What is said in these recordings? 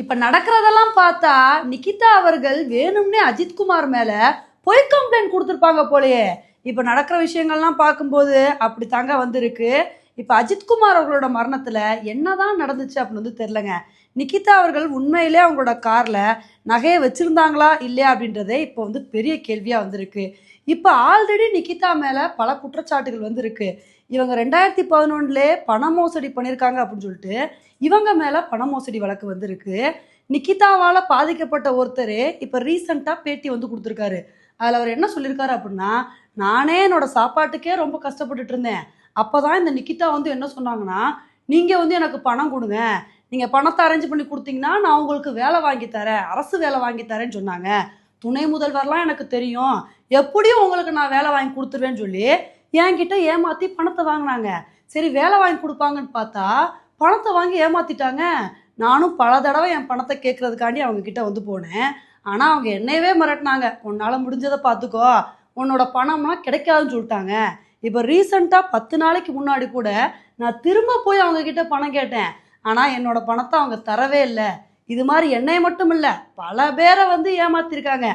இப்ப நடக்கிறதெல்லாம் பார்த்தா நிகிதா அவர்கள் வேணும்னே அஜித்குமார் மேல பொய் கம்ப்ளைண்ட் கொடுத்துருப்பாங்க போலயே. இப்ப நடக்கிற விஷயங்கள்லாம் பார்க்கும்போது அப்படி தாங்க வந்திருக்கு. இப்ப அஜித்குமார் அவர்களோட மரணத்துல என்னதான் நடந்துச்சு அப்படின்னு வந்து தெரிலங்க நிகிதா அவர்கள் உண்மையிலே அவங்களோட காரில் நகையை வச்சுருந்தாங்களா இல்லையா அப்படின்றதே இப்போ வந்து பெரிய கேள்வியாக வந்திருக்கு. இப்போ ஆல்ரெடி நிகிதா மேலே பல குற்றச்சாட்டுகள் வந்திருக்கு. இவங்க ரெண்டாயிரத்தி பதினொன்றுலே பண மோசடி பண்ணியிருக்காங்க அப்படின்னு சொல்லிட்டு இவங்க மேலே பண மோசடி வழக்கு வந்திருக்கு. நிக்கிதாவால் பாதிக்கப்பட்ட ஒருத்தர் இப்போ ரீசண்டாக பேட்டி வந்து கொடுத்துருக்காரு. அதில் அவர் என்ன சொல்லியிருக்காரு அப்படின்னா நானே என்னோட சாப்பாட்டுக்கே ரொம்ப கஷ்டப்பட்டுட்டு இருந்தேன். அப்பதான் இந்த நிகிதா வந்து என்ன சொன்னாங்கன்னா நீங்கள் வந்து எனக்கு பணம் கொடுங்க. நீங்கள் பணத்தை அரேஞ்ச் பண்ணி கொடுத்தீங்கன்னா நான் உங்களுக்கு வேலை வாங்கி தரேன். அரசு வேலை வாங்கி தரேன்னு சொன்னாங்க. துணை முதல்வர்லாம் எனக்கு தெரியும். எப்படியும் உங்களுக்கு நான் வேலை வாங்கி கொடுத்துருவேன்னு சொல்லி என்கிட்ட ஏமாற்றி பணத்தை வாங்கினாங்க. சரி வேலை வாங்கி கொடுப்பாங்கன்னு பார்த்தா பணத்தை வாங்கி ஏமாத்திட்டாங்க. நானும் பல தடவை என் பணத்தை கேட்கறதுக்காண்டி அவங்க கிட்ட வந்து போனேன். ஆனால் அவங்க என்னையவே மிரட்டினாங்க. உன்னால் முடிஞ்சதை பார்த்துக்கோ. உன்னோட பணம்லாம் கிடைக்காதுன்னு சொல்லிட்டாங்க. இப்போ ரீசண்டாக பத்து நாளைக்கு முன்னாடி கூட நான் திரும்ப போய் அவங்க கிட்ட பணம் கேட்டேன். ஆனால் என்னோட பணத்தை அவங்க தரவே இல்லை. இது மாதிரி என்னை மட்டும் இல்லை பல பேரை வந்து ஏமாத்திருக்காங்க.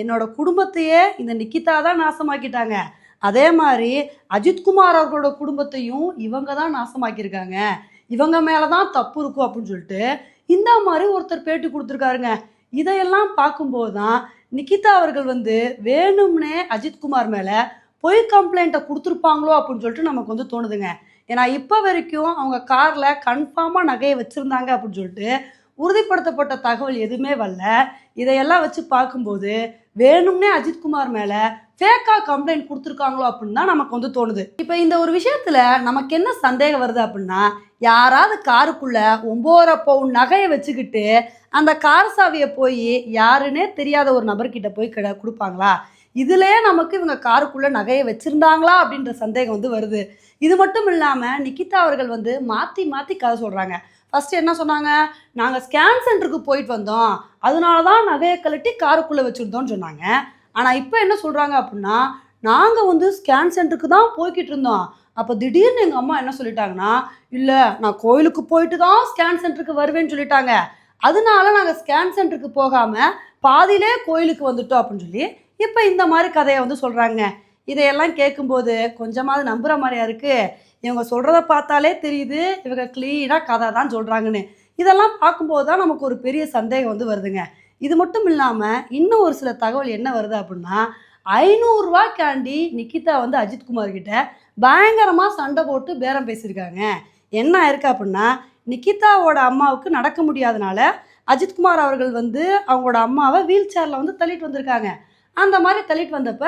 என்னோட குடும்பத்தையே இந்த நிக்கிதா தான் நாசமாக்கிட்டாங்க. அதே மாதிரி அஜித்குமார் அவர்களோட குடும்பத்தையும் இவங்க தான் நாசமாக்கியிருக்காங்க. இவங்க மேலே தான் தப்பு இருக்கும் அப்படின்னு சொல்லிட்டு இந்த மாதிரி ஒருத்தர் பேட்டி கொடுத்துருக்காருங்க. இதையெல்லாம் பார்க்கும்போது தான் நிக்கிதா அவர்கள் வந்து வேணும்னே அஜித்குமார் மேலே பொய் கம்ப்ளைண்ட்டை கொடுத்துருப்பாங்களோ அப்படின்னு சொல்லிட்டு நமக்கு வந்து தோணுதுங்க. ஏன்னா இப்போ வரைக்கும் அவங்க காரில் கன்ஃபார்மாக நகையை வச்சுருந்தாங்க அப்படின்னு சொல்லிட்டு உறுதிப்படுத்தப்பட்ட தகவல் எதுவுமே வரல. இதையெல்லாம் வச்சு பார்க்கும்போது வேணும்னே அஜித்குமார் மேலே ஃபேக்காக கம்ப்ளைண்ட் கொடுத்துருக்காங்களோ அப்படின்னு தான் நமக்கு வந்து தோணுது. இப்போ இந்த ஒரு விஷயத்தில் நமக்கு என்ன சந்தேகம் வருது அப்படின்னா யாராவது காருக்குள்ளே ஒம்போரை பவுன் நகையை வச்சுக்கிட்டு அந்த கார் சாவியை போய் யாருன்னே தெரியாத ஒரு நபர்கிட்ட போய் கிட கொடுப்பாங்களா? இதுலேயே நமக்கு இவங்க காருக்குள்ளே நகையை வச்சுருந்தாங்களா அப்படின்ற சந்தேகம் வந்து வருது. இது மட்டும் இல்லாமல் நிக்கிதா அவர்கள் வந்து மாற்றி மாற்றி கதை சொல்கிறாங்க ஃபஸ்ட்டு என்ன சொன்னாங்க? நாங்கள் ஸ்கேன் சென்டருக்கு போயிட்டு வந்தோம். அதனால தான் நகையை கழட்டி காருக்குள்ளே வச்சுருந்தோம்னு சொன்னாங்க. ஆனால் இப்போ என்ன சொல்கிறாங்க அப்படின்னா நாங்கள் வந்து ஸ்கேன் சென்டருக்கு தான் போய்கிட்டு இருந்தோம். அப்போ திடீர்னு எங்கள் அம்மா என்ன சொல்லிட்டாங்கன்னா இல்லை நான் கோயிலுக்கு போயிட்டு தான் ஸ்கேன் சென்டருக்கு வருவேன்னு சொல்லிட்டாங்க. அதனால நாங்கள் ஸ்கேன் சென்டருக்கு போகாமல் பாதியிலே கோயிலுக்கு வந்துட்டோம் அப்படின்னு சொல்லி இப்போ இந்த மாதிரி கதையை வந்து சொல்கிறாங்க இதையெல்லாம் கேட்கும்போது கொஞ்சமாவது நம்புகிற மாதிரியா இருக்குது இவங்க சொல்கிறத பார்த்தாலே தெரியுது. இவங்க க்ளீனாக கதை தான் சொல்கிறாங்கன்னு இதெல்லாம் பார்க்கும்போது தான் நமக்கு ஒரு பெரிய சந்தேகம் வந்து வருதுங்க. இது மட்டும் இல்லாமல் இன்னும் ஒரு சில தகவல் என்ன வருது அப்படின்னா ஐநூறுரூவாக்காண்டி நிக்கிதா வந்து அஜித்குமார் கிட்ட பயங்கரமாக சண்டை போட்டு பேரம் பேசியிருக்காங்க. என்ன ஆயிருக்கு அப்படின்னா நிக்கிதாவோட அம்மாவுக்கு நடக்க முடியாதனால அஜித்குமார் அவர்கள் வந்து அவங்களோட அம்மாவை வீல் சேரில் வந்து தள்ளிட்டு வந்திருக்காங்க. அந்த மாதிரி தள்ளிட்டு வந்தப்ப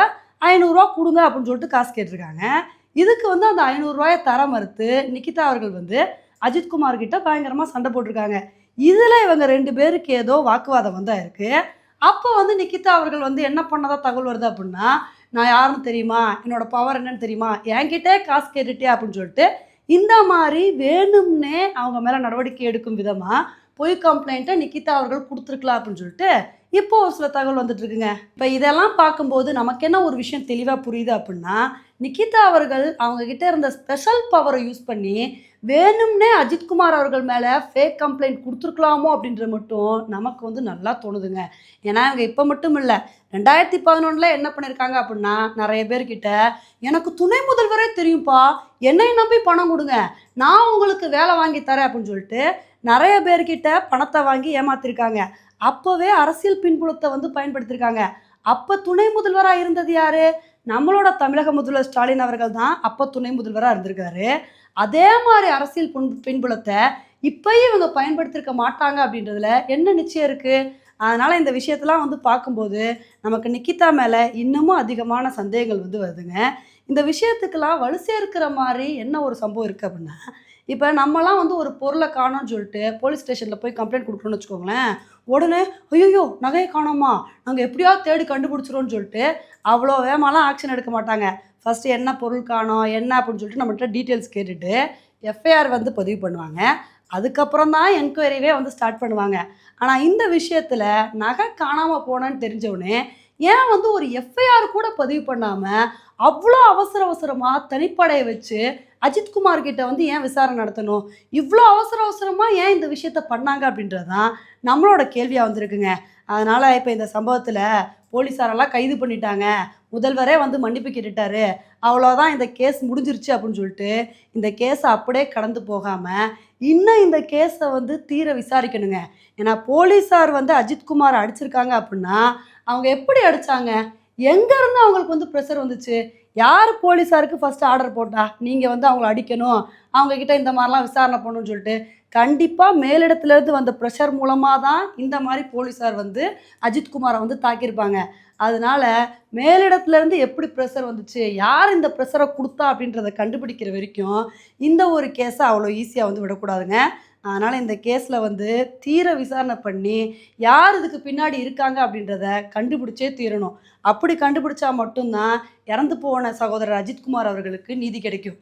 ஐநூறுரூவா கொடுங்க அப்படின்னு சொல்லிட்டு காசு கேட்டிருக்காங்க. இதுக்கு வந்து அந்த ஐநூறுரூவாயை தர மறுத்து நிக்கிதா அவர்கள் வந்து அஜித்குமார் கிட்ட பயங்கரமாக சண்டை போட்டிருக்காங்க. இதில் இவங்க ரெண்டு பேருக்கு ஏதோ வாக்குவாதம் வந்து இருக்கு. அப்போ வந்து நிக்கிதா அவர்கள் வந்து என்ன பண்ணதா தகவல் வருது அப்படின்னா நான் யாருன்னு தெரியுமா? என்னோட பவர் என்னன்னு தெரியுமா? என்கிட்டே காசு கேட்டுட்டே அப்படின்னு சொல்லிட்டு இந்த மாதிரி வேணும்னே அவங்க மேலே நடவடிக்கை எடுக்கும் விதமாக பொய் கம்ப்ளைண்ட்டை நிக்கிதா அவர்கள் கொடுத்துருக்கலாம் அப்படின்னு சொல்லிட்டு இப்போ ஒரு சில தகவல் வந்துட்டு இருக்குங்க இப்போ இதெல்லாம் பார்க்கும்போது நமக்கு என்ன ஒரு விஷயம் தெளிவாக புரியுது அப்படின்னா நிக்கிதா அவர்கள் அவங்க கிட்ட இருந்த ஸ்பெஷல் பவரை யூஸ் பண்ணி வேணும்னே அஜித்குமார் அவர்கள் மேலே ஃபேக் கம்ப்ளைண்ட் கொடுத்துருக்கலாமோ அப்படின்றது மட்டும் நமக்கு வந்து நல்லா தோணுதுங்க. ஏன்னா இவங்க இப்போ மட்டும் இல்லை ரெண்டாயிரத்தி பதினொன்றில் என்ன பண்ணியிருக்காங்க அப்படின்னா நிறைய பேர்கிட்ட எனக்கு துணை முதல்வரே தெரியும்ப்பா என்னை நம்பி பணம் கொடுங்க நான் உங்களுக்கு வேலை வாங்கி தரேன் அப்படின்னு சொல்லிட்டு நிறைய பேர்கிட்ட பணத்தை வாங்கி ஏமாத்திருக்காங்க. அப்போவே அரசியல் பின்புலத்தை வந்து பயன்படுத்தியிருக்காங்க அப்போ துணை முதல்வராக இருந்தது யாரு? நம்மளோட தமிழக முதல்வர் ஸ்டாலின் அவர்கள் தான் அப்போ துணை முதல்வராக இருந்திருக்காரு. அதே மாதிரி அரசியல் பின் பின்புலத்தை இப்பயும் இவங்க பயன்படுத்தியிருக்க மாட்டாங்க அப்படின்றதுல என்ன நிச்சயம் இருக்குது அதனால் இந்த விஷயத்தெல்லாம் வந்து பார்க்கும்போது நமக்கு நிக்கிதா மேலே இன்னமும் அதிகமான சந்தேகங்கள் வந்து வருதுங்க. இந்த விஷயத்துக்கெல்லாம் வலு சேர்க்கிற மாதிரி என்ன ஒரு சம்பவம் இருக்குது அப்படின்னா இப்போ நம்மலாம் வந்து ஒரு பொருளை காணோம்னு சொல்லிட்டு போலீஸ் ஸ்டேஷனில் போய் கம்ப்ளைண்ட் கொடுக்கணும்னு வச்சுக்கோங்களேன் உடனே ஐயோ நகையை காணோமா? நாங்கள் எப்படியாவது தேடி கண்டுபிடிச்சிரோன்னு சொல்லிட்டு அவ்வளோ வேகமாலாம் ஆக்ஷன் எடுக்க மாட்டாங்க. ஃபஸ்ட்டு என்ன பொருள் காணோம் என்ன அப்படின்னு சொல்லிட்டு நம்மகிட்ட டீட்டெயில்ஸ் கேட்டுட்டு எஃப்ஐஆர் வந்து பதிவு பண்ணுவாங்க. அதுக்கப்புறம் தான் என்கொயரிவே வந்து ஸ்டார்ட் பண்ணுவாங்க. ஆனால் இந்த விஷயத்தில் நகை காணாமல் போனேன்னு தெரிஞ்சவுடனே ஏன் வந்து ஒரு எஃப்ஐஆர் கூட பதிவு பண்ணாமல் அவ்வளோ அவசர அவசரமாக தனிப்படையை வச்சு அஜித்குமார் கிட்ட வந்து ஏன் விசாரணை நடத்தணும்? இவ்வளோ அவசர அவசரமாக ஏன் இந்த விஷயத்த பண்ணாங்க அப்படின்றது தான் நம்மளோட கேள்வியாக வந்திருக்குங்க. அதனால் இப்போ இந்த சம்பவத்தில் போலீஸாரெல்லாம் கைது பண்ணிட்டாங்க. முதல்வரே வந்து மன்னிப்பு கேட்டுட்டாரு. அவ்வளோதான் இந்த கேஸ் முடிஞ்சிருச்சு அப்படின்னு சொல்லிட்டு இந்த கேஸை அப்படியே கடந்து போகாமல் இன்னும் இந்த கேஸை வந்து தீர விசாரிக்கணுங்க. ஏன்னா போலீஸார் வந்து அஜித்குமார் அடிச்சிருக்காங்க அப்படின்னா அவங்க எப்படி அடித்தாங்க எங்கேருந்து அவங்களுக்கு வந்து ப்ரெஷர் வந்துச்சு? யார் போலீஸாருக்கு ஃபஸ்ட்டு ஆர்டர் போட்டா? நீங்கள் வந்து அவங்கள அடிக்கணும். அவங்கக்கிட்ட இந்த மாதிரிலாம் விசாரணை பண்ணணும்னு சொல்லிட்டு கண்டிப்பாக மேலிடத்துலேருந்து வந்த ப்ரெஷர் மூலமாக தான் இந்த மாதிரி போலீஸார் வந்து அஜித்குமாரை வந்து தாக்கியிருப்பாங்க. அதனால மேலிடத்துலேருந்து எப்படி ப்ரெஷர் வந்துச்சு? யார் இந்த ப்ரெஷரை கொடுத்தா அப்படின்றத கண்டுபிடிக்கிற வரைக்கும் இந்த ஒரு கேஸை அவ்வளோ ஈஸியாக வந்து விடக்கூடாதுங்க. அதனால் இந்த கேஸில் வந்து தீர விசாரணை பண்ணி யார் இதுக்கு பின்னாடி இருக்காங்க அப்படின்றத கண்டுபிடிச்சே தீரணும். அப்படி கண்டுபிடிச்சா மட்டும்தான் இறந்து போன சகோதரர் அஜித்குமார் அவர்களுக்கு நீதி கிடைக்கும்.